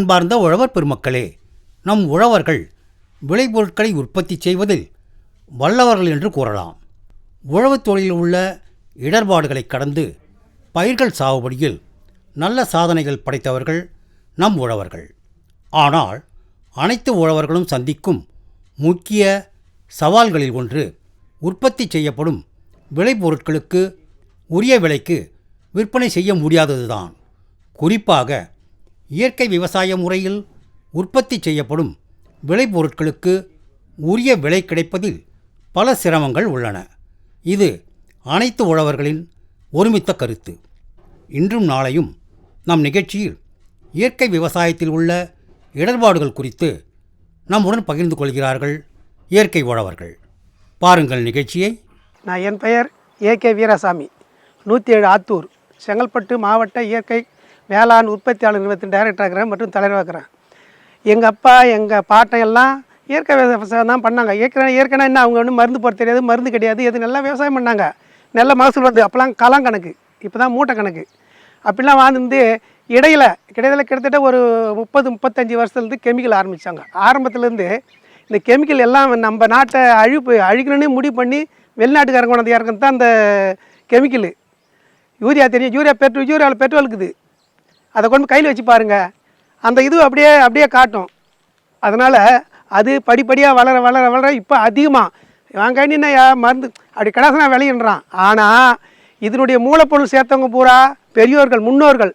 அன்பார்ந்த உழவர் பெருமக்களே நம் உழவர்கள் விளைபொருட்களை உற்பத்தி செய்வதில் வல்லவர்கள் என்று கூறலாம். உழவுத் தொழிலில் உள்ள இடர்பாடுகளை கடந்து பயிர்கள் சாகுபடியில் நல்ல சாதனைகள் படைத்தவர்கள் நம் உழவர்கள். ஆனால் அனைத்து உழவர்களும் சந்திக்கும் முக்கிய சவால்களில் ஒன்று உற்பத்தி செய்யப்படும் விளைபொருட்களுக்கு உரிய விலைக்கு விற்பனை செய்ய முடியாததுதான். குறிப்பாக இயற்கை விவசாய முறையில் உற்பத்தி செய்யப்படும் விளைபொருட்களுக்கு உரிய விலை கிடைப்பதில் பல சிரமங்கள் உள்ளன. இது அனைத்து உழவர்களின் ஒருமித்த கருத்து. இன்றும் நாளையும் நம் நிகழ்ச்சியில் இயற்கை விவசாயத்தில் உள்ள இடர்பாடுகள் குறித்து நம்முடன் பகிர்ந்து கொள்கிறார்கள் இயற்கை உழவர்கள். பாருங்கள் நிகழ்ச்சியை. நான் என் பெயர் ஏ கே வீராசாமி. நூற்றி ஏழு ஆத்தூர் செங்கல்பட்டு மாவட்ட இயற்கை வேளாண் உற்பத்தியாளர் நிறுவனத்தின் டைரக்டர் இருக்கிறேன் மற்றும் தலைவராக இருக்கிறேன் எங்கள் அப்பா எங்கள் பாட்டன் எல்லாம் இயற்கை விவசாயம் தான் பண்ணாங்க. ஏற்கனவே ஏற்கனவே என்ன? அவங்க ஒன்றும் மருந்து போட தெரியாது மருந்து கிடையாது எது நல்லா விவசாயம் பண்ணாங்க. நல்ல மகசூல் வந்து அப்போல்லாம் களம் கணக்கு இப்போ தான் மூட்டை கணக்கு அப்படிலாம் வாழ்ந்து இடையில் இடையில கிட்டத்தட்ட ஒரு முப்பது முப்பத்தஞ்சு வருஷத்துலேருந்து கெமிக்கல் ஆரம்பித்தாங்க ஆரம்பத்துலேருந்து இந்த கெமிக்கல் எல்லாம் நம்ம நாட்டை அழிப்பு அழிக்கணும்னு முடிவு பண்ணி வெளிநாட்டுக்காரங்க கொண்டாந்து இறக்குறது தான் அந்த கெமிக்கலு யூரியா தெரியும். யூரியா பெட்ரோல் யூரியாவில் பெட்ரோல் இருக்குது. அதை கொண்டு கையில் வச்சு பாருங்கள் அந்த இது அப்படியே அப்படியே காட்டும். அதனால் அது படிப்படியாக வளர வளர வளர இப்போ அதிகமாக வாங்க என்ன மருந்து அப்படி கடாசனா விளையின்றான். ஆனால் இதனுடைய மூலப்பொருள் சேர்த்தவங்க பூரா பெரியோர்கள் முன்னோர்கள்.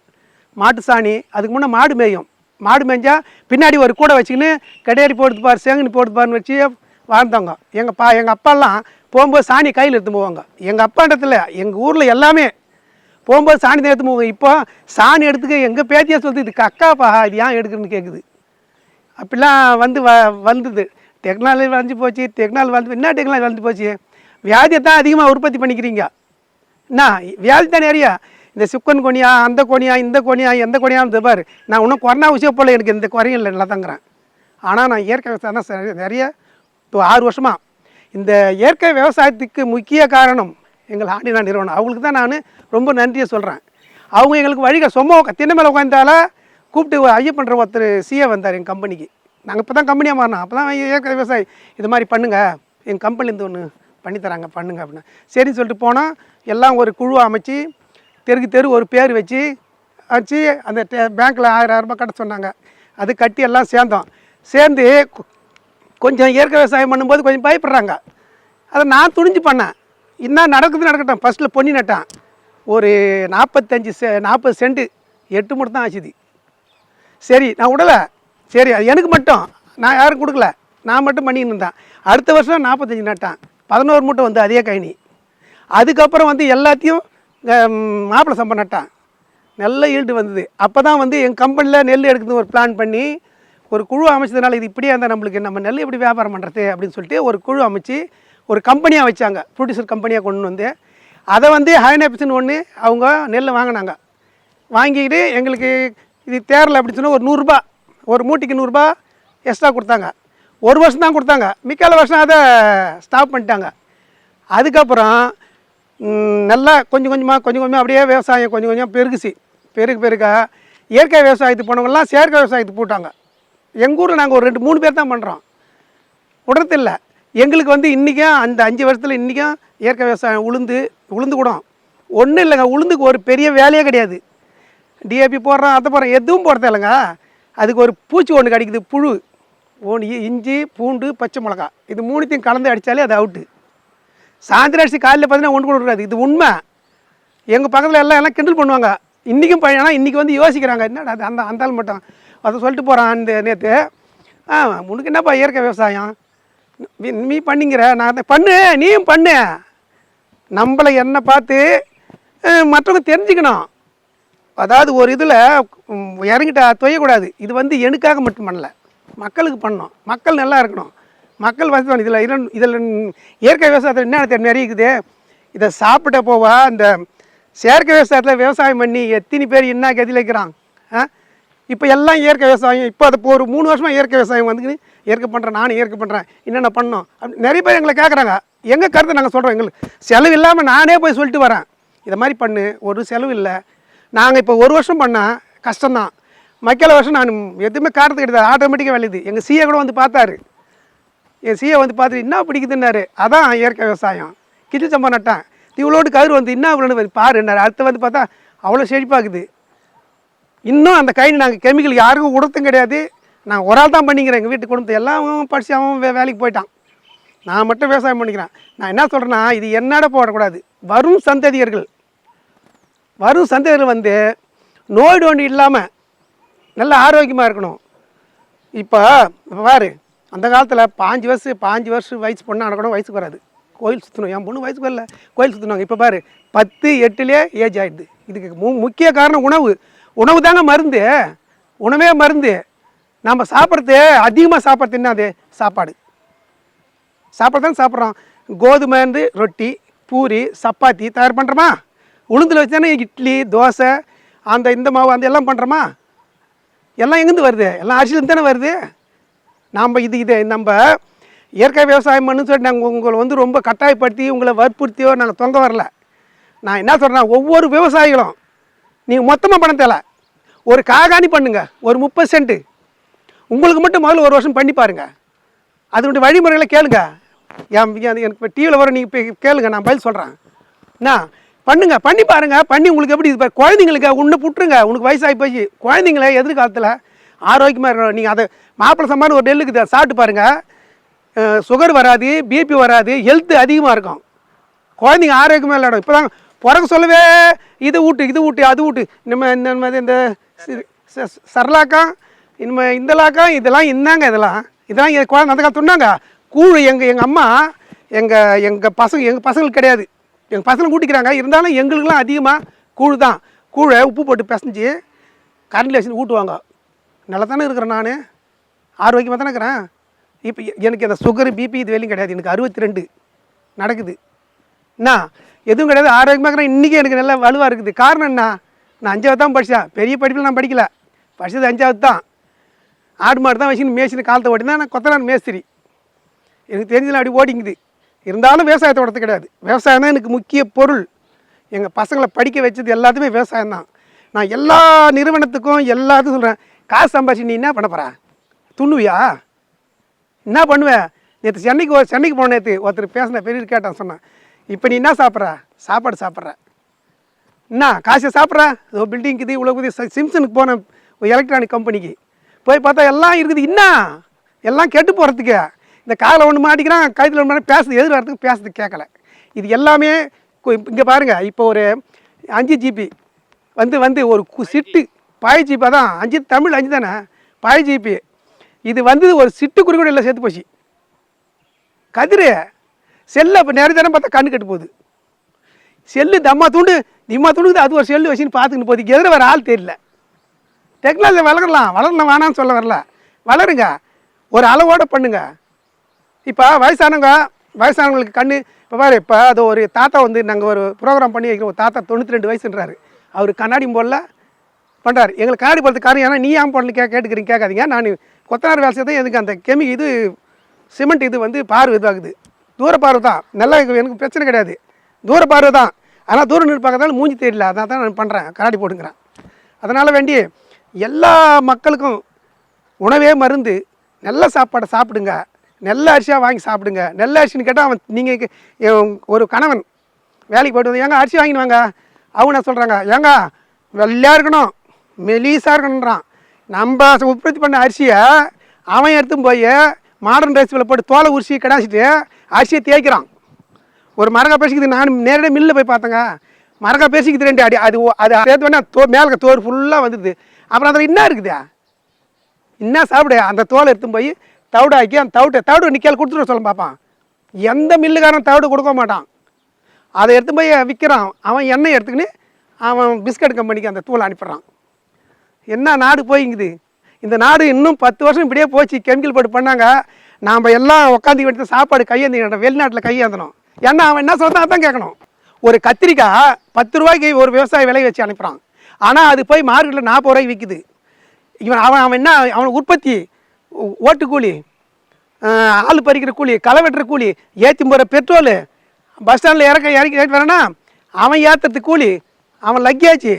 மாட்டு சாணி அதுக்கு முன்னே மாடு மேயும். மாடு மேய்ஞ்சால் பின்னாடி ஒரு கூடை வச்சுக்கின்னு கடையடி போடுது பாரு சேங்கனி போடுது பாருன்னு வச்சு வாழ்ந்தவங்க. எங்கள் பா எங்கள் அப்பாலாம் போகும்போது சாணி கையில் எடுத்து போவாங்க. எங்கள் அப்பாண்டத்தில் எங்கள் ஊரில் எல்லாமே போகும்போது சாணி தான் எடுத்து போவாங்க இப்போ சாணி எடுத்துக்க எங்கள் பேத்தியாக சொல்லுது இது கக்காப்பா இது ஏன் எடுக்குன்னு கேட்குது அப்படிலாம் வந்து வ வந்தது. டெக்னாலஜி வளர்ந்து போச்சு டெக்னாலஜி வளர்ந்து என்ன டெக்னாலஜி வளர்ந்து போச்சு? வியாதியை தான் அதிகமாக உற்பத்தி பண்ணிக்கிறீங்க. என்ன? வியாதி தான் நிறையா இந்த சிக்கன் கொனியா அந்த கொனியா இந்த கொனியா எந்த கொனியா பாரு. நான் இன்னும் கொரோனா விஷயம் போல் எனக்கு இந்த குறையும் இல்லை நல்லா தங்குறேன். ஆனால் நான் இயற்கை விவசாயம் தான் நிறைய இப்போ ஆறு வருஷமாக இந்த இயற்கை விவசாயத்துக்கு முக்கிய காரணம் எங்கள் ஆண்டினா நிறுவனம். அவங்களுக்கு தான் நான் ரொம்ப நன்றியை சொல்கிறேன் அவங்க எங்களுக்கு வழிக சும்மா திண்ணை மேலே உட்காந்தால கூப்பிட்டு ஐயப்பன்ற ஒருத்தர் சிஏ வந்தார் எங்கள் கம்பெனிக்கு நாங்கள் இப்போ தான் கம்பெனியாக மாறினோம். அப்போ தான் இயற்கை விவசாயி. இது மாதிரி பண்ணுங்கள் எங்கள் கம்பெனிலேருந்து ஒன்று பண்ணித்தராங்க பண்ணுங்க அப்படின்னு. சரின்னு சொல்லிட்டு போனால் எல்லாம் ஒரு குழு அமைச்சு தெருக்கு தெரு ஒரு பேர் வச்சு வச்சு அந்த பேங்க்கில் ஆயிரம் ரூபாய் கட்ட சொன்னாங்க. அது கட்டி எல்லாம் சேர்ந்தோம். சேர்ந்து கொஞ்சம் இயற்கை விவசாயம் பண்ணும்போது கொஞ்சம் பயப்படுறாங்க. அதை நான் துணிஞ்சு பண்ணேன். என்ன நடக்குது நடக்கட்டும். ஃபஸ்ட்டில் பொன்னி நட்டான். ஒரு நாற்பத்தஞ்சு செ நாற்பது சென்ட்டு எட்டு மட்டும் தான் ஆச்சுது. சரி நான் விடலை சரி அது எனக்கு மட்டும். நான் யாரும் கொடுக்கல. நான் மட்டும் பண்ணின்னு இருந்தேன். அடுத்த வருஷம் நாற்பத்தஞ்சு நட்டேன். பதினோரு மூட்டை வந்து அதே கைனி அதுக்கப்புறம் வந்து எல்லாத்தையும் மாப்பிள்ளை சம்பளம் நட்டான். நல்ல ஈல்டு வந்தது. அப்போ தான் வந்து எங்கள் கம்பெனியில் நெல் எடுக்கிறது ஒரு பிளான் பண்ணி ஒரு குழு அமைச்சதுனால இது இப்படியே இருந்தால் நம்மளுக்கு நம்ம நெல் எப்படி வியாபாரம் பண்ணுறது அப்படின்னு சொல்லிட்டு ஒரு குழு அமைச்சு ஒரு கம்பெனியாக வச்சாங்க. ப்ரொடியூசர் கம்பெனியாக கொண்டு வந்து அதை வந்து ஹைனப்ஸ்னு ஒன்று அவங்க நெல் வாங்கினாங்க. வாங்கிக்கிட்டு எங்களுக்கு இது தேரில் அப்படின்னு சொன்னால் ஒரு நூறுரூபா ஒரு மூட்டைக்கு நூறுரூபா எக்ஸ்ட்ரா கொடுத்தாங்க. ஒரு வருஷம் தான் கொடுத்தாங்க. மிக்கால வருஷம் அதை ஸ்டாப் பண்ணிட்டாங்க. அதுக்கப்புறம் நல்லா கொஞ்சம் கொஞ்சமாக கொஞ்சம் கொஞ்சமாக அப்படியே விவசாயம் கொஞ்சம் கொஞ்சம் பெருகுச்சு. பெருகு பெருக இயற்கை விவசாயத்துக்கு போனவங்கலாம் செயற்கை விவசாயத்துக்கு போட்டாங்க. எங்கள் ஊரில் நாங்கள் ஒரு ரெண்டு மூணு பேர் தான் பண்ணுறோம் விடுறதில்லை எங்களுக்கு வந்து இன்றைக்கும் அந்த அஞ்சு வருஷத்தில் இன்றைக்கும் இயற்கை விவசாயம் உளுந்து உளுந்து கூடும். ஒன்றும் இல்லைங்க உளுந்துக்கு ஒரு பெரிய வேலையே கிடையாது. டிஏபி போடுறோம் அதை போடுறோம் எதுவும் போடுறது இல்லைங்க. அதுக்கு ஒரு பூச்சி ஒன்று கிடைக்குது புழு. ஒன்று இஞ்சி பூண்டு பச்சை மிளகா இது மூணுத்தையும் கலந்து அடித்தாலே அது அவுட்டு சாயந்தரம் அடிச்சு காலையில் பார்த்தீங்கன்னா ஒன்று கூட விடாது இது உண்மை. எங்கள் பக்கத்தில் எல்லாம் எல்லாம் கிண்டல் பண்ணுவாங்க. இன்றைக்கும் பையனா இன்றைக்கி வந்து யோசிக்கிறாங்க என்னடா அது அந்த அந்த ஆள் மட்டும்? அதை சொல்லிட்டு போகிறான் அந்த நேற்று ஆ உனக்கு என்னப்பா இயற்கை விவசாயம்? நீ- பண்ணிங்கிற. நான் அதை பண்ணு நீயும் பண்ணு. நம்மளை என்ன பார்த்து மற்றவங்க தெரிஞ்சுக்கணும். அதாவது ஒரு இதில் இறங்கிட்டா தொய்யக்கூடாது இது வந்து எனக்காக மட்டும் பண்ணல. மக்களுக்கு பண்ணணும். மக்கள் நல்லா இருக்கணும். மக்கள் வசதி இதில் இரண்டு இதில் இயற்கை விவசாயத்தில் என்ன நிறைய இருக்குது இதை சாப்பிட்ட போவா இந்த செயற்கை விவசாயத்தில் விவசாயம் பண்ணி எத்தனை பேர் என்ன கதியில் இருக்கிறான் ஆ இப்போ எல்லாம் இயற்கை விவசாயம் இப்போ அது இப்போ ஒரு மூணு வருஷமாக இயற்கை விவசாயம் வந்துக்குன்னு இயற்கை பண்ணுறேன் நானும் இயற்கை பண்ணுறேன் என்னென்ன பண்ணோம்? அப்படி நிறைய பேர் எங்களை கேட்குறாங்க எங்கள் கருத்தை நாங்கள் சொல்கிறோம் எங்களுக்கு? செலவு இல்லாமல் நானே போய் சொல்லிட்டு வரேன். இதை மாதிரி பண்ணு ஒரு செலவு இல்லை. நாங்கள் இப்போ ஒரு வருஷம் பண்ணால் கஷ்டம்தான். மக்கள வருஷம் நான் எதுவுமே காரணத்து கிடையாது. ஆட்டோமேட்டிக்காக விளையுது எங்கள் சிஏ கூட வந்து பார்த்தாரு. என் சிஏ வந்து பார்த்துட்டு என்ன பிடிக்குதுன்னாரு? அதான் இயற்கை விவசாயம். கிச்சு சம்பா நட்டேன். இவ்வளோடு கதிர் வந்து என்ன இவ்வளோன்னு பாருன்னாரு அடுத்து வந்து பார்த்தா அவ்வளோ செழிப்பாக்குது இன்னும் அந்த கைனி நாங்கள் கெமிக்கல் யாருக்கும் கொடுத்தும் கிடையாது. நான் ஒரு ஆள் தான் பண்ணிக்கிறேன். எங்கள் வீட்டு குடும்பத்தை எல்லாம் அவன் படிச்சு அவன் வே வேலைக்கு போயிட்டான். நான் மட்டும் விவசாயம் பண்ணிக்கிறேன். நான் என்ன சொல்கிறேன்னா இது என்னோட போடக்கூடாது. வரும் சந்ததியர்கள். வரும் சந்ததியர்கள் வந்து நோய் நோண்டி இல்லாமல் நல்ல ஆரோக்கியமாக இருக்கணும். இப்போ இப்போ பாரு அந்த காலத்தில் பாஞ்சு வருஷம் பாஞ்சு வருஷம் வயசு பொண்ணு நடக்கணும் வயசுக்கு வராது. கோயில் சுற்றணும் என் பொண்ணு வயசுக்கு வரல. கோயில் சுற்றினாங்க இப்போ பாரு பத்து எட்டுலேயே ஏஜ் ஆகிடுது இதுக்கு மு முக்கிய காரணம் உணவு. உணவு தாங்க மருந்து. உணவே மருந்து. நம்ம சாப்பிட்றது அதிகமாக சாப்பிட்றது என்னது சாப்பாடு. சாப்பாடு தான் சாப்பிட்றோம். கோதுமை வந்து ரொட்டி பூரி சப்பாத்தி தயார் பண்ணுறோமா உளுந்தில் வச்சு தானே இட்லி தோசை அந்த இந்த மாவு அந்த எல்லாம் பண்ணுறோமா எல்லாம் எங்கேருந்து வருது? எல்லாம் அரிசிலேருந்து தானே வருது? நாம் இது இது நம்ம இயற்கை விவசாயம் பண்ணு சொல்லி நாங்கள் உங்களை வந்து ரொம்ப கட்டாயப்படுத்தி உங்களை வற்புறுத்தியோ நாங்கள் தொங்க வரல. நான் என்ன சொல்கிறேன்னா ஒவ்வொரு விவசாயிகளும் நீங்கள் மொத்தமாக பண்ண தேவை ஒரு காகாணி பண்ணுங்க. ஒரு முப்பது சென்ட்டு உங்களுக்கு மட்டும் முதல்ல ஒரு வருஷம் பண்ணி பாருங்க. அதனுடைய வழிமுறைகளை கேளுங்க. என் எனக்கு இப்போ டிவியில் வர நீங்கள் இப்போ கேளுங்க. நான் பதில் சொல்கிறேன் என்ன பண்ணுங்க. பண்ணி பாருங்க. பண்ணி உங்களுக்கு எப்படி இது குழந்தைங்களுக்கு ஒன்று புட்டுருங்க. உனக்கு வயசாகி போய் குழந்தைங்கள எதிர்காலத்தில் ஆரோக்கியமாக இருக்கணும் நீங்கள் அதை மாப்பிள்ளை சம்பான்னு ஒரு நெல்லுக்கு சாப்பிட்டு பாருங்கள் சுகர் வராது பிபி வராது ஹெல்த்து அதிகமாக இருக்கும். குழந்தைங்க ஆரோக்கியமாக விளையாடும் இப்போ தான் குரங்கு சொல்லவே இது ஊட்டு இது ஊட்டு அது ஊட்டு. நம்ம இந்த மாதிரி இந்த சி- ச- சரலாக்கா இனிமே இந்தலாக்கா இதெல்லாம் என்னங்க இதெல்லாம். இதெல்லாம் என் குழந்தை அந்த காலத்து சொன்னாங்க. கூழ் எங்கள் எங்கள் அம்மா எங்கள் எங்கள் பசங்க எங்கள் பசங்களுக்கு கிடையாது. எங்கள் பசங்களை கூட்டிக்கிறாங்க இருந்தாலும் எங்களுக்கெல்லாம் அதிகமாக கூழ் தான். கூழை உப்பு போட்டு பிசைஞ்சு கரண்டில் வச்சு ஊட்டுவாங்க. நல்லா தானே இருக்கிறேன் நான். ஆரோக்கியமாக தானே இருக்கிறேன். இப்போ எனக்கு இந்த சுகர் பிபி இது வேலையும் கிடையாது. எனக்கு அறுபத்தி ரெண்டு நடக்குது. என்ன எதுவும் கிடையாது. ஆரோக்கியமாக இருக்கிறேன். இன்றைக்கி எனக்கு நல்லா வலுவாக இருக்குது. காரணம் என்ன? நான் அஞ்சாவது தான் படித்தேன் பெரிய படிப்பில் நான் படிக்கல. படித்தது அஞ்சாவது தான். ஆடு மாடு தான் வச்சுன்னு மேய்ச்சின்னு காலத்தை ஓட்டி தான் நான் கொத்தனார் மேஸ்திரி. எனக்கு தெரிஞ்சதில் அப்படி ஓடிங்குது இருந்தாலும் விவசாயத்தை ஓடுறது கிடையாது. விவசாயம் தான் எனக்கு முக்கிய பொருள். எங்கள் பசங்களை படிக்க வச்சது எல்லாத்துமே விவசாயம் தான். நான் எல்லா நிறுவனத்துக்கும் எல்லாத்துக்கும் சொல்கிறேன் காசு சம்பாதிச்சு நீ என்ன பண்ண போகிறேன் துண்ணுவியா? என்ன பண்ணுவேன் நேற்று சென்னைக்கு சென்னைக்கு போன நேற்று ஒருத்தர் பேசின பெரிய கேட்டான் சொன்னேன். இப்போ நீ என்ன சாப்பிட்ற? சாப்பாடு சாப்பிட்ற. என்ன காசை சாப்பிட்ற? ஏதோ பில்டிங் இது இவ்வளோ இது சிம்சனுக்கு போனேன் ஒரு எலக்ட்ரானிக் கம்பெனிக்கு போய் பார்த்தா எல்லாம் இருக்குது. என்ன? எல்லாம் கெட்டு போகிறதுக்கு இந்த காதில் ஒன்று மாட்டிக்கிறான் கைத்தில் ஒன்று மாட்டி பேசுறது எதிர் வரத்துக்கு பேசுறது கேட்கல இது எல்லாமே இங்கே பாருங்கள் இப்போ ஒரு அஞ்சு ஜிபி வந்து வந்து ஒரு கு- சிட்டு. பாய் ஜிபி தான் அஞ்சு தமிழ் அஞ்சு தானே? பாய் ஜிபி இது வந்து ஒரு சிட்டு குறி இல்லை சேர்த்து போச்சு. கதிர் செல்லை இப்போ நிறைய தரம் பார்த்தா கண்ணு கட்டு போகுது. செல்லு தம்மா தூண்டு திம்மா தூண்டுது அது ஒரு செல்லு வச்சுன்னு பார்த்துக்கிட்டு போகுது. எதிர வர ஆள் தெரியல. டெக்னாலஜி வளரலாம். வளரலாம் வேணாம்னு சொல்ல வரல. வளருங்க. ஒரு அளவோட பண்ணுங்க. இப்போ வயசானவங்க வயசானவங்களுக்கு கண்ணு இப்போ பாரு இப்போ அது ஒரு தாத்தா வந்து நாங்கள் ஒரு ப்ரோக்ராம் பண்ணி வைக்கிறோம். ஒரு தாத்தா தொண்ணூற்றி ரெண்டு வயசுன்றாரு. அவர் கண்ணாடி போடல. பண்ணுறாரு எங்களுக்கு கண்ணாடி போடுறதுக்கு காரணம் ஏன்னா நீ ஏன் போடல கே கேட்டுக்கிறீங்க கேட்காதீங்க. நான் கொத்தனார் வேலை செய்யறது எனக்கு அந்த கெமி இது சிமெண்ட் இது வந்து பார்வை இதுவாகுது. தூர பார்வை தான் நல்லா எனக்கு பிரச்சனை கிடையாது. தூர பார்வை தான் ஆனால் தூரம் நின்று மூஞ்சி தெரியல அதான் தான் நான் பண்ணுறேன் கண்ணாடி போட்டுங்கிறேன். அதனால் வேண்டி எல்லா மக்களுக்கும் உணவே மருந்து நல்ல சாப்பாடை சாப்பிடுங்க. நல்ல அரிசியாக வாங்கி சாப்பிடுங்க. நல்ல அரிசின்னு கேட்டால் அவன் நீங்கள் ஒரு கணவன் வேலைக்கு போய்ட்டு வந்து ஏங்க அரிசி வாங்கிட்டு வாங்க. அவங்க என்ன சொல்கிறாங்க ஏங்க வெள்ளையாக இருக்கணும். மெலீஸாக இருக்கணுன்றான் நம்ம உற்பத்தி பண்ண அரிசியை அவன் எடுத்துன்னு போய் மாடர்ன் ரைஸ்வில் போட்டு தோலை உரிசி கிடாச்சிட்டு அரிசியை தேய்க்கிறான். ஒரு மரக்கா பேசிக்கிறது நான் நேரடியாக மில்லில் போய் பார்த்தேங்க. மரக்கா பேசிக்கிது ரெண்டு அடி அது அது சேர்த்து தோ மேலே தோறு ஃபுல்லாக வந்துடுது. அப்புறம் அதில் என்ன இருக்குதா? என்ன சாப்பிடு? அந்த தோலை எடுத்து போய் தவிடாக்கி அந்த தவிட்டை தவிடு நிற்கால் கொடுத்துட்டு சொல்ல பார்ப்பான் எந்த மில்லுக்காரன் தவிடு கொடுக்க மாட்டான். அதை எடுத்து போய் விற்கிறான் அவன் எண்ணெய் எடுத்துக்கின்னு அவன் பிஸ்கட் கம்பெனிக்கு அந்த தூளை அனுப்பிடுறான். என்ன நாடு போயிங்குது? இந்த நாடு இன்னும் பத்து வருஷம் இப்படியே போச்சு. கெமிக்கல் போட்டு பண்ணாங்க. நாம் எல்லாம் உட்காந்து எடுத்து சாப்பாடு கையேந்திக்கணும் வெளிநாட்டில் கையேந்தணும். ஏன்னா அவன் என்ன சொல்கிறான் அதான் கேட்கணும் ஒரு கத்திரிக்காய் பத்து ரூபாய்க்கு ஒரு விவசாய விலை வச்சு அனுப்புகிறான் ஆனால் அது போய் மார்க்கெட்டில் நாற்பது ரூபாய்க்கு விற்குது இவன் அவன் அவன் என்ன அவன் உற்பத்தி ஓட்டு கூலி ஆள் பறிக்கிற கூலி களை வெட்டுற கூலி ஏற்றி போகிற பெட்ரோலு பஸ் ஸ்டாண்டில் இறக்க இறக்கி ஏற்றி வரேன்னா அவன் ஏற்றுறது கூலி அவன் லக்கேஜ்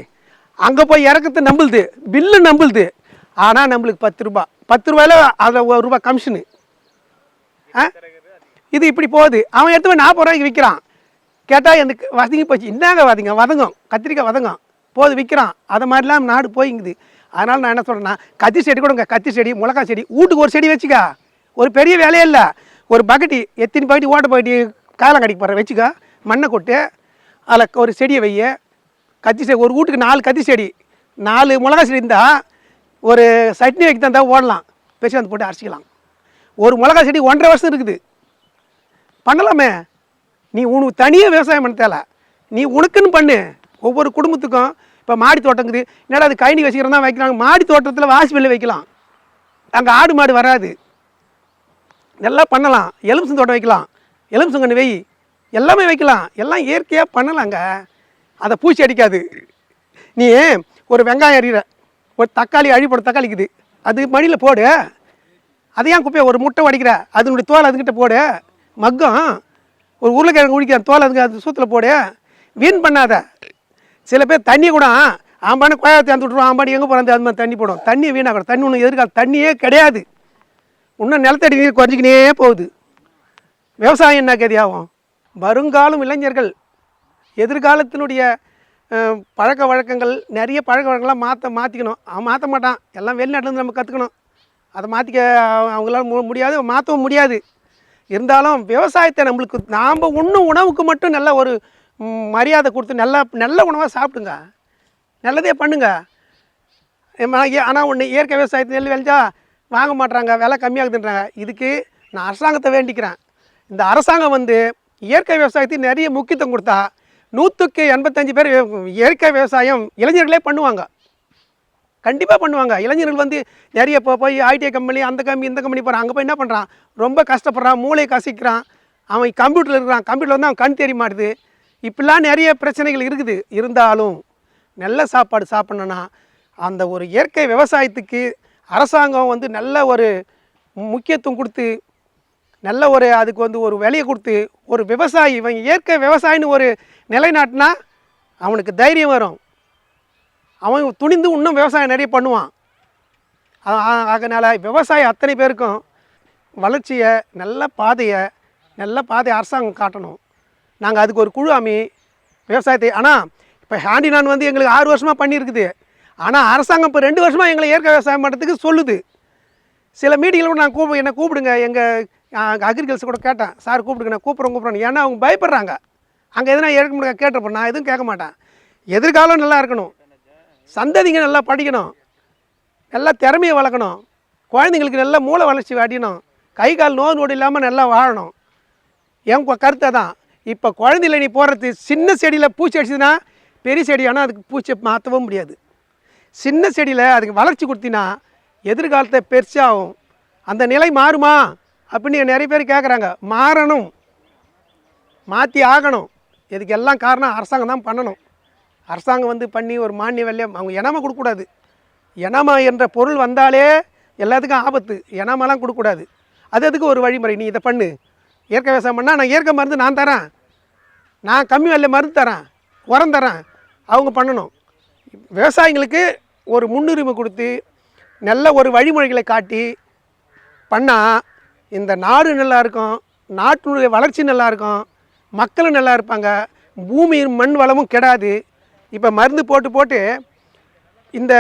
அங்கே போய் இறக்கிறது நம்புது பில்லு நம்புது ஆனால் நம்மளுக்கு பத்து ரூபா. பத்து ரூபாயில் அதில் ஒரு ரூபா கமிஷனு இது இப்படி போகுது. அவன் எடுத்து போய் நாற்பது ரூபாய்க்கு விற்கிறான். கேட்டால் எனக்கு வதங்கி போச்சு. இந்தாங்க வதங்க வதங்கும். கத்திரிக்காய் வதங்கும். போது விற்கிறான். அது மாதிரிலாம் நாடு போயிங்குது. அதனால் நான் என்ன சொல்கிறேன்னா கத்தி செடி கொடுங்க. கத்தி செடி மிளகா செடி. வீட்டுக்கு ஒரு செடி வச்சுக்கா. ஒரு பெரிய வேலையே இல்லை. ஒரு பக்கெட்டி எத்தனை பக்கெட்டி ஓட்ட பக்கெட்டி காலம் கடிக்க போகிற வச்சுக்கா. மண்ணை கொட்டு. அதில் ஒரு செடியை வைய. கத்தி செடி ஒரு வீட்டுக்கு நாலு கத்தி செடி. நாலு மிளகா செடி இருந்தால் ஒரு சட்னி வைக்க தந்தால் ஓடலாம். பெருசாந்து போட்டு அரைச்சிக்கலாம். ஒரு மிளகா செடி ஒன்றரை வருஷம் இருக்குது. பண்ணலாமே. நீ உனக்கு தனியாக விவசாயம் பண்ண தேவை நீ உனக்குன்னு பண்ணு. ஒவ்வொரு குடும்பத்துக்கும் இப்போ மாடி தோட்டங்குது என்னடா அது கைனி வச்சுக்கிறோம் தான் வைக்கிறாங்க. மாடி தோட்டத்தில் வாசப்பள்ளி வைக்கலாம். அங்கே ஆடு மாடு வராது. நல்லா பண்ணலாம். எலுமிச்சம் தோட்டம் வைக்கலாம். எலுமிச்சங்கன்று வை. எல்லாமே வைக்கலாம். எல்லாம் இயற்கையாக பண்ணலாங்க. அதை பூச்சி அடிக்காது. நீ ஒரு வெங்காயம் அறிகிற ஒரு தக்காளி அழிப்போட தக்காளிக்குது அது மடியில் போடு. அதை ஏன் குப்பையை ஒரு முட்டை உடைக்கிற? அதனுடைய தோல் அதுக்கிட்ட போடு. மக்கம். ஒரு உருளைக்கிழங்கு குடிக்கிற தோல் அதுக்கு அது சூத்தில் போடு. வீண் பண்ணாத. சில பேர் தண்ணி கூட ஆம்பானு கோயத்தை அந்த விட்ருவோம் ஆம்பாடி எங்கே போகிறாங்க அது மாதிரி தண்ணி போடும். தண்ணி வீணாகணும் தண்ணி ஒன்று எதிர்கால தண்ணியே கிடையாது. இன்னும் நிலத்தடி நீர் குறைஞ்சிக்கினே போகுது. விவசாயம் என்ன கதியாகும் வருங்காலம் இளைஞர்கள் எதிர்காலத்தினுடைய பழக்க வழக்கங்கள் நிறைய பழக்க வழக்கங்கள்லாம் மாற்ற மாற்றிக்கணும் அவன் மாற்ற மாட்டான். எல்லாம் வெளிநாட்டிலேருந்து நம்ம கற்றுக்கணும் அதை மாற்றிக்க அவங்களால மு முடியாது மாற்றவும் முடியாது. இருந்தாலும் விவசாயத்தை நம்மளுக்கு நாம் ஒன்றும் உணவுக்கு மட்டும் நல்ல ஒரு மரியாதை கொடுத்து நல்ல நல்ல உணவாக சாப்பிடுங்க. நல்லதே பண்ணுங்க. ஆனால் ஒன்று இயற்கை விவசாயத்தை நெல் விளைஞ்சா வாங்க மாட்றாங்க விலை கம்மியாகுதுன்றாங்க. இதுக்கு நான் அரசாங்கத்தை வேண்டிக்கிறேன். இந்த அரசாங்கம் வந்து இயற்கை விவசாயத்துக்கு நிறைய முக்கியத்துவம் கொடுத்தா நூற்றுக்கு எண்பத்தஞ்சு பேர் இயற்கை விவசாயம் இளைஞர்களே பண்ணுவாங்க. கண்டிப்பாக பண்ணுவாங்க. இளைஞர்கள் வந்து நிறைய இப்போ போய் ஐடிஐ கம்பெனி அந்த கம்பெனி இந்த கம்பெனி போகிறான் அங்கே போய் என்ன பண்ணுறான் ரொம்ப கஷ்டப்படுறான். மூளையை கசிக்கிறான். அவன் கம்ப்யூட்டரில் இருக்கிறான். கம்ப்யூட்டரில் வந்து அவன் கண் தெரிய மாட்டுது. இப்படிலாம் நிறைய பிரச்சனைகள் இருக்குது. இருந்தாலும் நல்ல சாப்பாடு சாப்பிட்ணுன்னா அந்த ஒரு இயற்கை விவசாயத்துக்கு அரசாங்கம் வந்து நல்ல ஒரு முக்கியத்துவம் கொடுத்து நல்ல ஒரு அதுக்கு வந்து ஒரு விலையை கொடுத்து ஒரு விவசாயி இவன் இயற்கை விவசாயின்னு ஒரு நிலைநாட்டினா அவனுக்கு தைரியம் வரும். அவன் துணிந்து இன்னும் விவசாயம் நிறைய பண்ணுவான். ஆ- ஆ- விவசாயம் அத்தனை பேருக்கும் வளர்ச்சியை நல்ல பாதையை நல்ல பாதையை அரசாங்கம் காட்டணும். நாங்கள் அதுக்கு ஒரு குழு அமி விவசாயத்தை ஆனால் இப்போ ஹேண்டினான் வந்து எங்களுக்கு ஆறு வருஷமாக பண்ணியிருக்குது. ஆனால் அரசாங்கம் இப்போ ரெண்டு வருஷமாக எங்களை இயற்கை விவசாயம் பண்ணுறதுக்கு சொல்லுது. சில மீட்டிங்கில் கூட நான் கூப்பிடு என்னை கூப்பிடுங்க. எங்கள் அக்ரிகல்ச்சர் கூட கேட்டேன். சார் கூப்பிடுங்க. நான் கூப்பிட்றேன் கூப்பிட்றேன். ஏன்னா அவங்க பயப்படுறாங்க. அங்கே எதுனா இறக்க முடியாது கேட்டிருப்பேன் நான் எதுவும் கேட்க மாட்டேன். எதிர்காலம் நல்லா இருக்கணும். சந்ததிங்க நல்லா படிக்கணும். நல்லா திறமையை வளர்க்கணும். குழந்தைங்களுக்கு நல்ல மூளை வளர்ச்சி அடிக்கணும் கை கால் நோய் நோடு இல்லாமல் நல்லா வாழணும். என் கு- கருத்தை தான் இப்போ குழந்தையில நீ போடுறது சின்ன செடியில் பூச்சி அடிச்சதுன்னா பெரிய செடி ஆனால் அதுக்கு பூச்சி மாற்றவும் முடியாது. சின்ன செடியில் அதுக்கு வளர்ச்சி கொடுத்தினா எதிர்காலத்தை பெருசாகும் அந்த நிலை மாறுமா? அப்படின்னு நிறைய பேர் கேட்குறாங்க மாறணும். மாற்றி ஆகணும். இதுக்கு எல்லாம் காரணம் அரசாங்கம் தான் பண்ணணும். அரசாங்கம் வந்து பண்ணி ஒரு மானிய வெள்ளையம் அவங்க இனமா கொடுக்கக்கூடாது. இனமா என்ற பொருள் வந்தாலே எல்லாத்துக்கும் ஆபத்து. இனமெல்லாம் கொடுக்கக்கூடாது. அது அதுக்கு ஒரு வழிமுறை? நீ இதை பண்ணு. இயற்கை விவசாயம் பண்ணால் நான் இயற்கை மருந்து நான் தரேன். நான் கம்மி விலையில் மருந்து தரேன். உரம் தரேன். அவங்க பண்ணணும். விவசாயிங்களுக்கு ஒரு முன்னுரிமை கொடுத்து நல்ல ஒரு வழிமுறைகளை காட்டி பண்ணால் இந்த நாடு நல்லா இருக்கும் நாட்டினுடைய வளர்ச்சி நல்லா இருக்கும் மக்களும் நல்லா இருப்பாங்க பூமியின் மண் வளமும் கெடாது. இப்போ மருந்து போட்டு போட்டு இந்த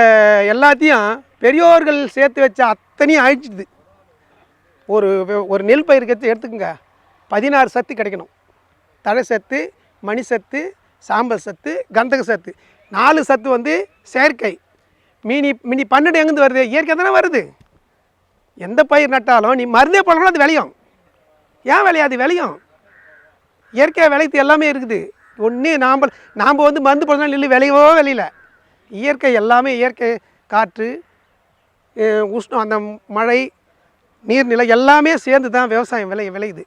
எல்லாத்தையும் பெரியோர்கள் சேர்த்து வச்ச அத்தனையும் அழிச்சிடுது ஒரு ஒரு நெல் பயிருக்கு எடுத்து எடுத்துக்கோங்க. பதினாறு சத்து கிடைக்கணும். தழை சத்து மணி சத்து சாம்பல் சத்து கந்தக சத்து. நாலு சத்து வந்து செயற்கை. மீனி மினி பன்னெண்டு எங்கேருந்து வருது? இயற்கை தானே வருது. எந்த பயிர் நட்டாலும் நீ மருந்தே போடலாம் அது விளையும். ஏன் விளையாது? விளையும். இயற்கையாக விளைத்து எல்லாமே இருக்குது. ஒன்று நாம் நாம் வந்து மருந்து போடணும் நெல் விளையவோ விளையில. இயற்கை எல்லாமே இயற்கை காற்று உஷ்ணம் அந்த மழை நீர்நிலை எல்லாமே சேர்ந்து தான் விவசாயம் விளை விளையுது.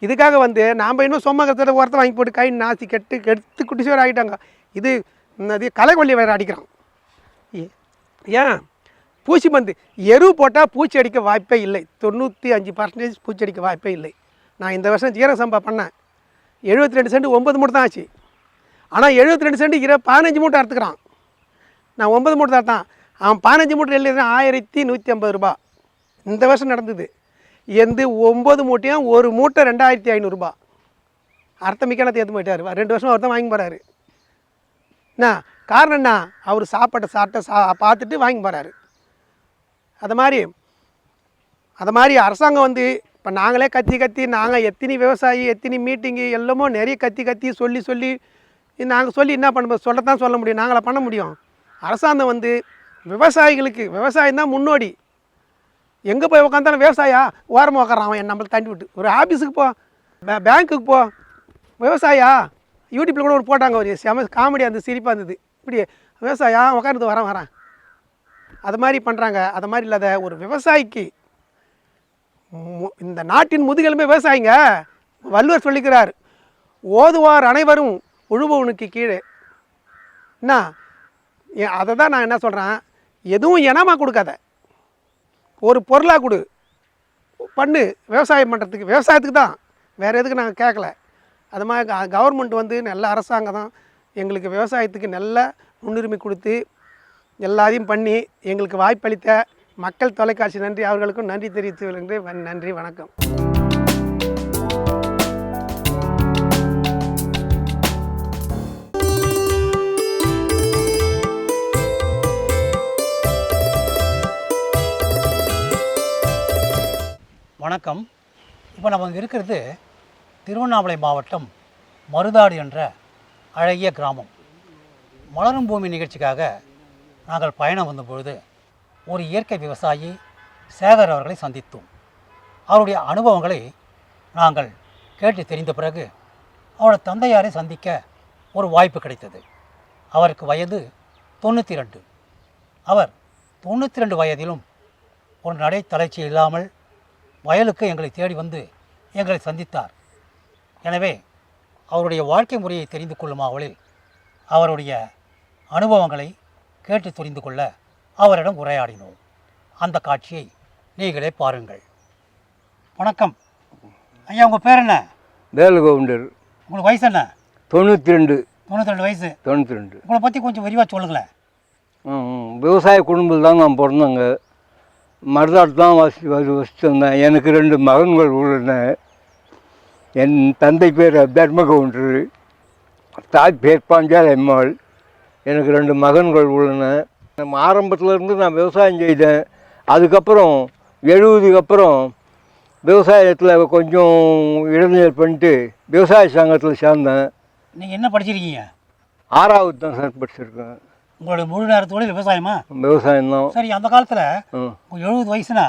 இதுக்காக வந்து நாம் இன்னும் சும்மா சொம்மகத்தில் உரத்தை வாங்கி போட்டு கை நாசி கெட்டு கெடுத்து குட்டி வேறு ஆகிட்டாங்க. இது இது களைக்கொல்லி வேறு அடிக்கிறோம். ஏ- ஏன்? பூச்சி மருந்து. எரு போட்டால் பூச்சி அடிக்க வாய்ப்பே இல்லை. தொண்ணூற்றி அஞ்சு பர்சன்டேஜ் பூச்சி அடிக்க வாய்ப்பே இல்லை. நான் இந்த வருஷம் ஜீரக சம்பா பண்ணேன். எழுபத்தி ரெண்டு சென்ட் ஒம்பது மூட்டை தான் ஆச்சு. ஆனால் எழுபத்தி ரெண்டு சென்ட் இரு பதினஞ்சு மூட்டை அறுத்துக்கிறான். நான் ஒன்பது மூட்டை தான் அவன் பதினஞ்சு மூட்டை எழுதினா ஆயிரத்தி நூற்றி ஐம்பது ரூபா இந்த வருஷம் நடந்தது. எந்த ஒம்பது மூட்டையும் ஒரு மூட்டை ரெண்டாயிரத்தி ஐநூறுரூபா அர்த்தமிக்கான தேர்த்து போயிட்டார். ரெண்டு வருஷம் அவர் தான் வாங்கி போகிறாரு என்ன? காரணம் என்ன? அவர் சாப்பாட்டை சாப்பிட்ட சா பார்த்துட்டு வாங்கி போகிறாரு அது மாதிரி அது மாதிரி அரசாங்கம் வந்து இப்போ நாங்களே கத்தி கத்தி நாங்கள் எத்தனை விவசாயி எத்தனை மீட்டிங்கு எல்லாமோ நிறைய கத்தி கத்தி சொல்லி சொல்லி நாங்கள் சொல்லி என்ன பண்ண சொல்லத்தான் சொல்ல முடியும். நாங்களாம் பண்ண முடியும். அரசாங்கம் வந்து விவசாயிகளுக்கு விவசாயம் தான் முன்னோடி. எங்கே போய் உட்காந்தாலும் விவசாயா? ஓரமாக உட்காரான் அவன். நம்மளை தாண்டி விட்டு. ஒரு ஆஃபீஸுக்கு போ. பேங்க்குக்கு போ. விவசாயா? யூடியூப்பில் கூட ஒரு போட்டாங்க ஒரு செம காமெடி அந்த சிரிப்பாக இருந்தது. இப்படி விவசாயா? உட்காந்து வரேன் வரேன் அது மாதிரி பண்ணுறாங்க அது மாதிரி இல்லாத ஒரு விவசாயிக்கு இந்த நாட்டின் முதுகெலும்பே விவசாயிங்க. வள்ளுவர் சொல்லிக்கிறார் ஓதுவார் அனைவரும் உழுபவனுக்கு கீழே. என்ன? அதை தான் நான் என்ன சொல்கிறேன் எதுவும் இனமாக கொடுக்காத. ஒரு பொருளாக கொடு. பண்ணு. விவசாயம் பண்ணுறதுக்கு விவசாயத்துக்கு தான். வேறு எதுக்கு நாங்கள் கேட்கல அது மாதிரி கவர்மெண்ட் வந்து நல்ல அரசாங்கம் தான். எங்களுக்கு விவசாயத்துக்கு நல்ல முன்னுரிமை கொடுத்து எல்லாத்தையும் பண்ணி எங்களுக்கு வாய்ப்பளித்த மக்கள் தொலைக்காட்சி நன்றி. அவர்களுக்கும் நன்றி தெரிவித்து வருகின்றேன் நன்றி வணக்கம். வணக்கம். இப்போ நம்ம இங்கே இருக்கிறது திருவண்ணாமலை மாவட்டம் மருதாடு என்ற அழகிய கிராமம். மலரும் பூமி நிகழ்ச்சிக்காக நாங்கள் பயணம் வந்தபொழுது ஒரு இயற்கை விவசாயி சேகர் அவர்களை சந்தித்தோம். அவருடைய அனுபவங்களை நாங்கள் கேட்டு தெரிந்த பிறகு அவரோட தந்தையாரை சந்திக்க ஒரு வாய்ப்பு கிடைத்தது. அவருக்கு வயது தொண்ணூற்றி ரெண்டு அவர் தொண்ணூற்றி ரெண்டு வயதிலும் ஒரு நடை தளர்ச்சி இல்லாமல் வயலுக்கு எங்களை தேடி வந்து எங்களை சந்தித்தார். எனவே அவருடைய வாழ்க்கை முறையை தெரிந்து கொள்ளும் அவளில் அவருடைய அனுபவங்களை கேட்டு தெரிந்து கொள்ள அவரிடம் உரையாடினோம். அந்த காட்சியை நீங்களே பாருங்கள். வணக்கம். ஐயா உங்கள் பேர் என்ன? வேலுகவுண்டர் உங்களுக்கு வயசு என்ன? தொண்ணூற்றி ரெண்டு தொண்ணூற்றி ரெண்டு வயசு. தொண்ணூற்றி ரெண்டு உங்களை பற்றி கொஞ்சம் விரிவாக சொல்லுங்களேன். விவசாய குடும்பத்தில் தான் நான் பிறந்தேங்க. மருதாட்டு தான் வசி வசி வசித்து வந்தேன் எனக்கு ரெண்டு மகன்கள் உள்ளன. என் தந்தை பேர் தர்மகவுண்டர் தாய் பேர் பாஞ்சால் அம்மாள் எனக்கு ரெண்டு மகன்கள் உள்ளன. நம்ம ஆரம்பத்துல இருந்து நான் விவசாயம் செய்தேன். அதுக்கப்புறம் எழுபதுக்கு அப்புறம் விவசாயத்தில் கொஞ்சம் இடைநிலை பண்ணிட்டு விவசாய சங்கத்தில் சேர்ந்தேன். நீங்கள் என்ன படிச்சிருக்கீங்க? ஆறாவது தான் சார் படிச்சிருக்கேன். உங்களுடைய முழு நேர தொழில் விவசாயமா? விவசாயம் தான் சரி அந்த காலத்தில் எழுபது வயசுனா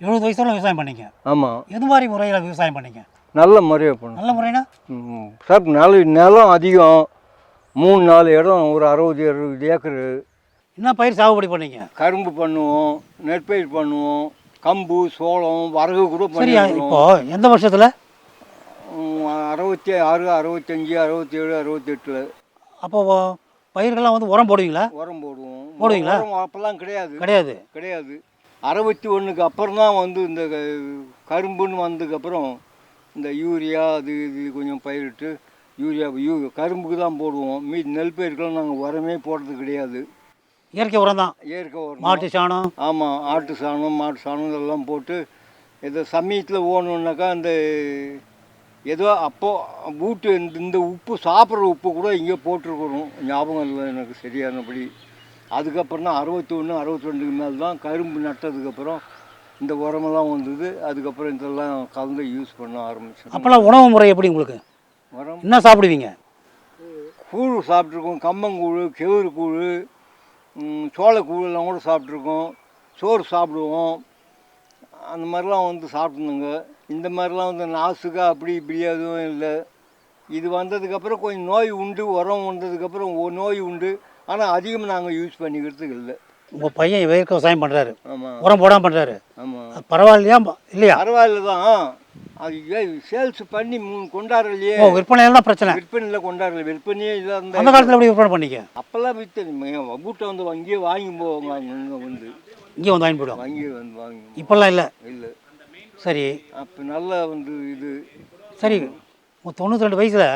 எழுபது வயசுல விவசாயம் பண்ணீங்க. ஆமாம் எது மாதிரி முறையில் விவசாயம் பண்ணீங்க? நல்ல முறையாக பண்ணும் நல்ல முறைனா? சார் நல்ல நிலம் அதிகம். மூணு நாலு இடம் ஒரு அறுபது அறுபது ஏக்கரு என்ன பயிர் சாகுபடி பண்ணீங்க? கரும்பு பண்ணுவோம் நெற்பயிர் பண்ணுவோம் கம்பு சோளம் வரகு கூட சரி பண்ணிருக்கோம் இப்போ எந்த வருஷத்தில்? அறுபத்தி ஆறு அறுபத்தஞ்சி அறுபத்தேழு அறுபத்தெட்டில். அப்போ பயிர்கள்லாம் வந்து உரம் போடுவீங்களா? உரம் போடுவோம். போடுவீங்களா? உரம் அப்போல்லாம் கிடையாது. கிடையாது. கிடையாது. அறுபத்தி ஒன்றுக்கு அப்புறம் தான் வந்து இந்த க- கரும்புன்னு வந்ததுக்கப்புறம் இந்த யூரியா அது இது கொஞ்சம் பயிரிட்டு யூரியா யூ கரும்புக்கு தான் போடுவோம். மீதி நெல் பயிருக்கெல்லாம் நாங்கள் உரமே போடுறது கிடையாது. இயற்கை உரம் தான். இயற்கை உரம் மாட்டு சாணம். ஆமாம் ஆட்டு சாணம் மாட்டு சாணம் இதெல்லாம் போட்டு ஏதோ சமயத்தில் ஓடணுன்னாக்கா அந்த ஏதோ அப்போ வீட்டு இந்த இந்த உப்பு சாப்பிட்ற உப்பு கூட இங்கே போட்டிருக்கணும். ஞாபகம் இல்லை எனக்கு சரியானபடி. அதுக்கப்புறம் தான் அறுபத்தி ஒன்று அறுபத்தி ரெண்டுக்கு மேலே தான் கரும்பு நட்டதுக்கப்புறம் இந்த உரமெல்லாம் வந்தது. அதுக்கப்புறம் இதெல்லாம் கலந்து யூஸ் பண்ண ஆரம்பிச்சோம். அப்போல்லாம் உணவு முறை எப்படி உங்களுக்கு? உரம்? என்ன சாப்பிடுவீங்க? கூழ் சாப்பிட்ருக்கோம். கம்மங்கூழ் கெவுரு கூழ் ம், கூட சாப்பிட்ருக்கோம். சோறு சாப்பிடுவோம். அந்த மாதிரிலாம் வந்து சாப்பிட்ருந்தோங்க இந்த மாதிரிலாம் வந்து நாசுக்கா அப்படி இப்படி எதுவும் இல்லை. இது வந்ததுக்கப்புறம் கொஞ்சம் நோய் உண்டு உரம் வந்ததுக்கப்புறம் நோய் உண்டு. ஆனால் அதிகம் நாங்கள் யூஸ் பண்ணிக்கிறதுக்கு இல்லை. உங்கள் பையன் இயற்கை விவசாயம் பண்ணுறாரு உரம் போடாமல் பண்ணுறாரு பரவாயில்லையா? இல்லையா? பரவாயில்ல தான் அது சேல்ஸ் பண்ணி கொண்டாடலையே ஓ விற்பனையில தான் பிரச்சனை. விற்பனையில் கொண்டாடல விற்பனையே இல்லாத அந்த காலத்தில் எப்படி விற்பனை பண்ணீங்க? அப்போல்லாம் விற்று வீட்டை வந்து அங்கேயே வாங்கி போவாங்க இங்கே வந்து. இங்கே வந்து வாங்கி போயிடுவோம் அங்கேயே வந்து வாங்கி இப்போல்லாம் இல்லை. இல்லை. சரி. அப்போ நல்லா வந்து இது. சரி. தொண்ணூற்றி ரெண்டு வயசில்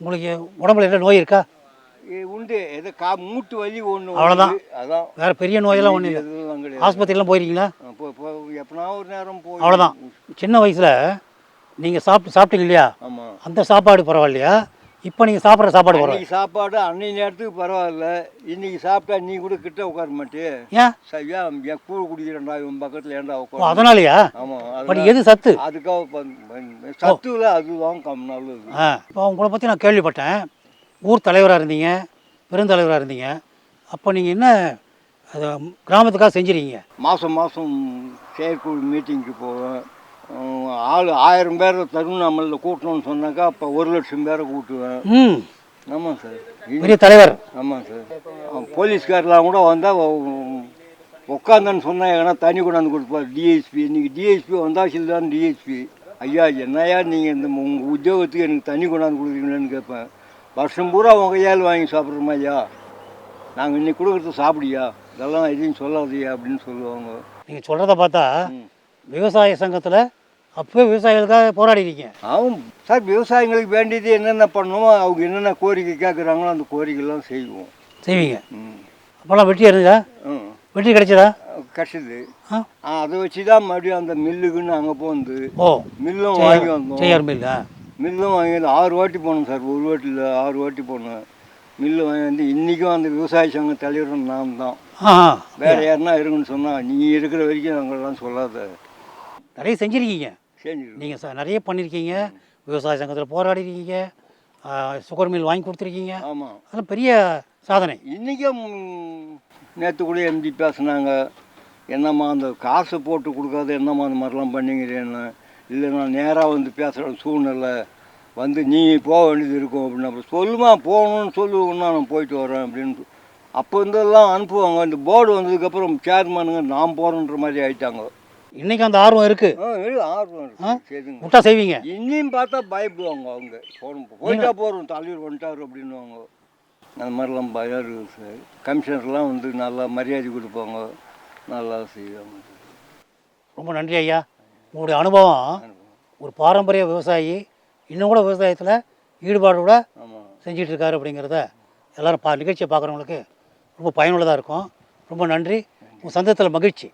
உங்களுக்கு உடம்புல என்ன நோய் இருக்கா? உண்டு. ஏதோ கா மூட்டு வலி ஒன்று அவ்வளவுதான். அதான். வேறு பெரிய நோயெல்லாம் ஒன்றும் இல்லை. ஆஸ்பத்திரிலாம் போயிருக்கீங்களா? எப்பனா ஒரு நேரம் போய். அவ்வளோதான் சின்ன வயசில் நீங்கள் சாப்பிட்டு சாப்பிட்டீங்க இல்லையா? ஆமாம் அந்த சாப்பாடு பரவாயில்லையா? இப்போ நீங்கள் சாப்பிட்ற சாப்பாடு பரவாயில்ல. சாப்பாடு அன்னைக்கு நேரத்துக்கு பரவாயில்ல. இன்னைக்கு சாப்பிட்டா நீ கூட கிட்ட உட்கார மாட்டியே. ஏன்? சரியா? என் கூழ் குடிக்கிறேன்டா இவன் பக்கத்தில் ஏன்டா உட்கார அதனாலயா? ஆமாம் பட் எது சத்து? அதுக்காக சத்துல அதுதான் கம் நல்லது. ஆ இப்போ உங்களை பற்றி நான் கேள்விப்பட்டேன். ஊர் தலைவராக இருந்தீங்க பெருந்தலைவராக இருந்தீங்க. அப்போ நீங்கள் என்ன அது கிராமத்துக்காக செஞ்சுருக்கீங்க? மாதம் மாதம் செயற்குழு மீட்டிங்க்கு போவேன். ஆள் ஆயிரம் பேர் தருவண்ணாமலையில் கூட்டணும்னு சொன்னாக்கா அப்போ ஒரு லட்சம் பேரை கூட்டுவேன். ம். ஆமாம் சார். பெரிய தலைவர். ஆமாம் சார். போலீஸ்காரெலாம் கூட வந்தால் உட்காந்தன்னு சொன்னா எங்கன்னா தண்ணி கொண்டாந்து கொடுப்பார். டிஎஸ்பி இன்னைக்கு டிஎஸ்பி வந்தாச்சில் தான் டிஎஸ்பி ஐயா என்னையா நீங்கள் இந்த உங்கள் உத்தியோகத்துக்கு எனக்கு தண்ணி கொண்டாந்து கொடுக்குறீங்களேன்னு கேட்பேன். வருஷம் பூரா உங்கள் கையால் வாங்கி சாப்பிட்றோமா ஐயா? நாங்கள் இன்னைக்கு கொடுக்குறது சாப்பிடியா? இதெல்லாம் எதையும் சொல்லாதீயா அப்படின்னு சொல்லுவாங்க. நீங்கள் சொல்கிறத பார்த்தா. விவசாய சங்கத்தில் அப்போவே விவசாயிகளுக்காக போராடிருக்கீங்க அவன் சார் விவசாயிங்களுக்கு வேண்டியது என்னென்ன பண்ணணுமோ அவங்க என்னென்ன கோரிக்கை கேட்குறாங்களோ அந்த கோரிக்கைலாம் செய்வோம். செய்வீங்க. ம். அப்போல்லாம் வெட்டி இருந்ததா ம். வெட்டி கிடைச்சதா? ஆ? அதை வச்சு தான் மறுபடியும் அந்த மில்லுக்குன்னு அங்கே போந்து ஓ. மில்லும் வாங்கி வந்தோம். செய்யார் மில்லா? மில்லும் வாங்கி வந்து ஆறு வாட்டி போனோம் சார். ஒரு வாட்டியில் ஆறு வாட்டி போனேன் மில்லு வாங்கி வந்து இன்றைக்கும் அந்த விவசாய சங்க தலைவர் நான் தான். வேறு யாருன்னா இருக்குன்னு சொன்னால் நீ இருக்கிற வரைக்கும் நாங்கள்லாம் சொல்லாத. நிறைய செஞ்சுருக்கீங்க. செஞ்சிருக்கோம். நீங்கள் ச நிறைய பண்ணியிருக்கீங்க விவசாய சங்கத்தில் போராடிருக்கீங்க. ஆ, சுகர் மில் வாங்கி கொடுத்துருக்கீங்க. ஆமாம் அதெல்லாம் பெரிய சாதனை. இன்றைக்கும் நேற்று கூட எம்டி பேசுனாங்க. என்னம்மா அந்த காசு போட்டு கொடுக்காத என்னம்மா அந்த மாதிரிலாம் பண்ணிங்கிறேன்னு இல்லை நான் நேராக வந்து பேசுகிற சூழ்நிலை வந்து நீ போக வேண்டியது இருக்கும் அப்படின்னு அப்புறம் சொல்லுமா போகணும்னு சொல்லுவோம்னா நான் போயிட்டு வரேன் அப்படின்னு அப்போ இருந்தெல்லாம் அனுப்புவாங்க. இந்த போர்டு வந்ததுக்கப்புறம் சேர்மனுங்க நான் போகிறேன்ற மாதிரி ஆயிட்டாங்க. இன்னைக்கு அந்த ஆர்வம் இருக்குது ஆ இரு, ஆர்வம் இருக்கு. செய்வீங்க? இன்னியும் பார்த்தா பயப்படுவாங்க அவங்க. போகணும் போயிட்டா போகிறோம் தலைவர் வந்துட்டார் அப்படின்னுவாங்க. அந்த மாதிரிலாம் பயம் இருக்குது சார். கமிஷனர்லாம் வந்து நல்லா மரியாதை கொடுப்பாங்க. நல்லா செய்வாங்க. ரொம்ப நன்றி ஐயா. உங்களுடைய அனுபவம் ஒரு பாரம்பரிய விவசாயி இன்னும் கூட விவசாயத்தில் ஈடுபாடோட ஆமாம் செஞ்சிட்டு இருக்காரு அப்படிங்கிறத எல்லாரும் பா நிகழ்ச்சியை பார்க்குறவங்களுக்கு ரொம்ப பயனுள்ளதாக இருக்கும். ரொம்ப நன்றி. உங்கள் சந்தத்தில் மகிழ்ச்சி.